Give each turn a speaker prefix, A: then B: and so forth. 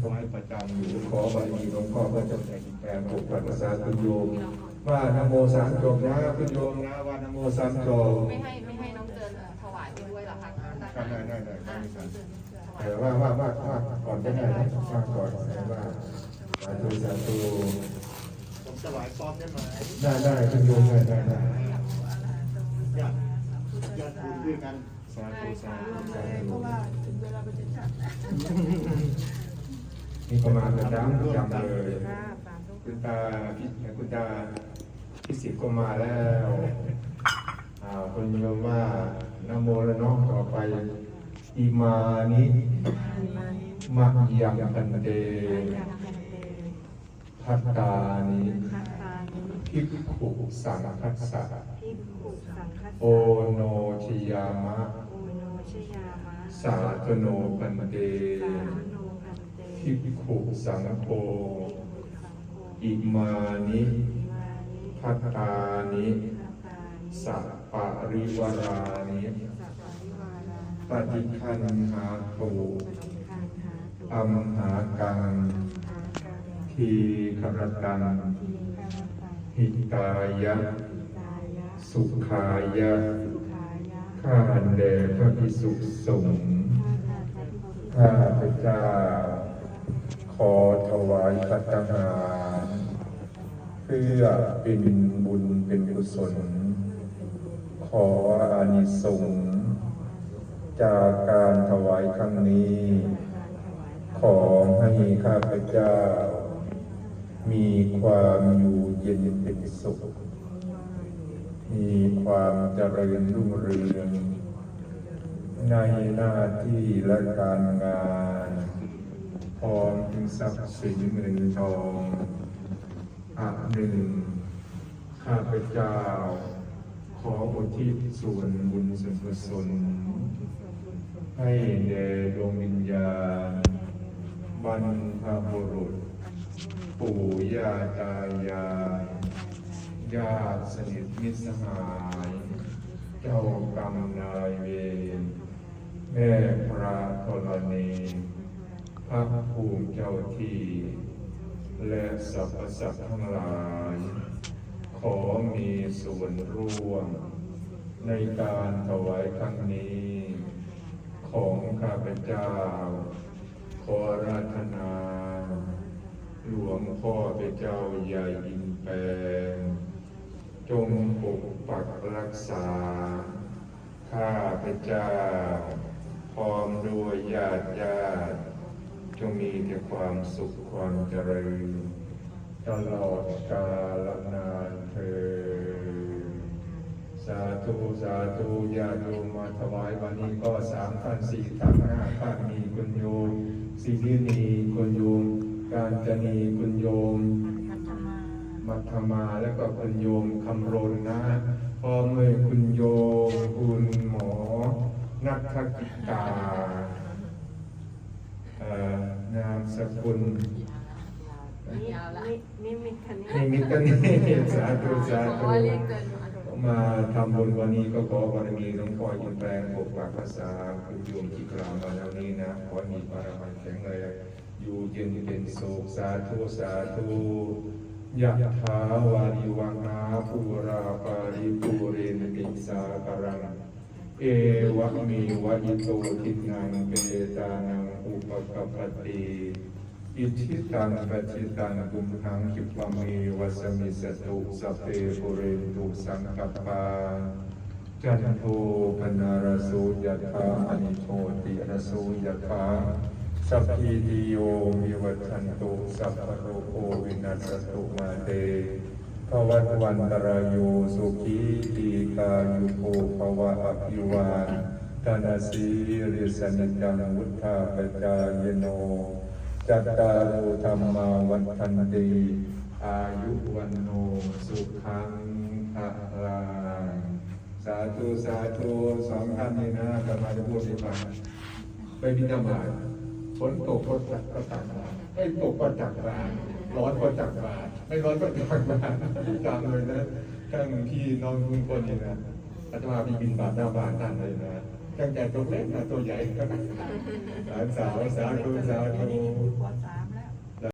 A: ถวายประจำอยู่
B: ขอบารมีหลวงพ่อพระเจ้าแผ่นดินแปลงปกปักรักษาคุณโยมว่านะโมสามจบนะคุณโยมนะว่านะโมสามจบ
C: ไม่ให้ไม่ให้น้องเจินถวายไปด้วยเหรอคะ
A: ได้ได้ได้ได้
C: อ่า
A: ได้ครับ
B: แต่ว่าว่าว่าว่าก่อนก็ได้นะว่าก่อนแต่ว่าสาธุสาธุ
A: ผมถวายพร้อมได้ไหม
B: ได้ได้คุณโยมได้ได้ได้
A: ญาติญาติบุญด้วยกันสาธุสาธุสาธุ
D: เพราะว่าถึงเวลามันจะจัด
B: นี่ประมาณประจำประจำเลย
D: ค่ะสาธุ
B: คุณตาพี่คุณตาพี่สิบก็มาแล้วอ่าคุณโยมว่านะโมแล้วเน้องต่อไปอิมานิ
D: มานิ
B: มะยังพันเต
D: ยังพันเต
B: พัตตานิ
D: ทัตตานิ
B: ภิกขุสังคัสสะ
D: พิกขุสังคัสสะ
B: โอโนชิยามะ
D: โอโนชยามะ
B: สาธโนพันเต
D: สาโนพันเต
B: ภิกขุสังโฆ
D: ภิกขุสังโฆ
B: อิมานิพัตตานิ
D: ทัตตานิ
B: สัปปริวารานิปฏิคันหาตุอัมหากัง
D: หากัง
B: ทีครตัง
D: ทีฆรตัง
B: หิตายะ สุขายะ
D: ข้า
B: อันแด่พระพิสุสงฆ์
D: ข้าพระพุทธ
B: ข้าพเจ้า ขอถวายพัฒหารเพื่อเป็นบุญเป็นกุศล ขออานิสงส์จากการถวายครั้งนี้ ขอให้ข้าพเจ้า มีความอยู่เย็นเป็นสุข มีความเจริญรุ่งเรืองในหน้าที่และการงาน พร้อมถึงทรัพย์สินเงินทองอันหนึ่งข้าพเจ้า ขออุทิศส่วนบุญส่วนกุศลให้แด่ดวงวิญญาณบรรพบุรุษ ปู่ย่าตายายญาติสนิทมิตรสหาย เจ้ากรรมนายเวรแม่พระธรณี พระภูมิเจ้าที่ และสรรพสัตว์ทั้งหลาย ขอมีส่วนร่วม ในการถวายครั้งนี้ ของข้าพเจ้า ขอราธนา หลวงพ่อเป็นเจ้าใหญ่อินแปลงจงปกปักรักษา ข้าพเจ้า พร้อมด้วยญาติญาติ จงมีแต่ความสุขความเจริญตลอดกาลนานเธอสาธุสาธุญาโยมมาถวายวันนี้ก็สามท่านสี่ท่านห้าท่านมีคุณโยมสิรินีคุณโยม การจนีคุณโยม
D: มา
B: มัทมาแล้วก็คุณโยมคำรณนะพร้อมเลยคุณโยมคุณหมอนักกิตาเอ่อนาม สกุล
D: นี่นี่นี่มิตรคันนี้
B: นี่มิตรนี่สาธุสา
C: เพ
B: ธุ
C: ราะว่าเรียกเจินมาถูก
B: มาทำบุญวันนี้ก็ขอบารมีหลวงพ่อยินแปลงปกปักรักษาคุณโยมที่กล่าวมาแล้วนี้นะขอให้มีบารมีแข็งแรงอยู่เย็นเป็นสุขสาธุสาธุยะถาวาริวังอาภูราปาริปูเรนติสาคารัง เอวะมีวะอิโตทินังเปตานังอุปกปปติอิทิตังปัจจิตังกุมหังคิปะเมวะสมิสตุสัพเพปุเรนตุสังกปาจันโทปนารโสยถาอนิโทติรโสยถาสัพพิติโยมิวัชันตุสัพพะโรโควินัสตุมาเต ภวันวันตรายโยสุขีตีกายุโกภวะอภิวานธนาสีริสนิจังวุฒาปจายโน จัตตารุธรรมาวันทันตีอายุวันโนสุขังภะลังสาธุสาธุสองท่านนี้นะกรรมาจะพูดให้ฟังไปบิณฑบาตฝนตกก็จักก็ตักบาตรไม่ตกก็จักบาต รร้อนก็จักบาตรไม่ร้อนก็จักบาตรจำเลยนะทั้งที่น้องทุกคนนี่นะอาตมามีบินบาตหน้าบ้านท่านเลยนะตั้งแต่ตัวเล็กนะตัวใหญ่ก็หลานสาวสาธุสาธุ
D: อันนี้มีบุญวัด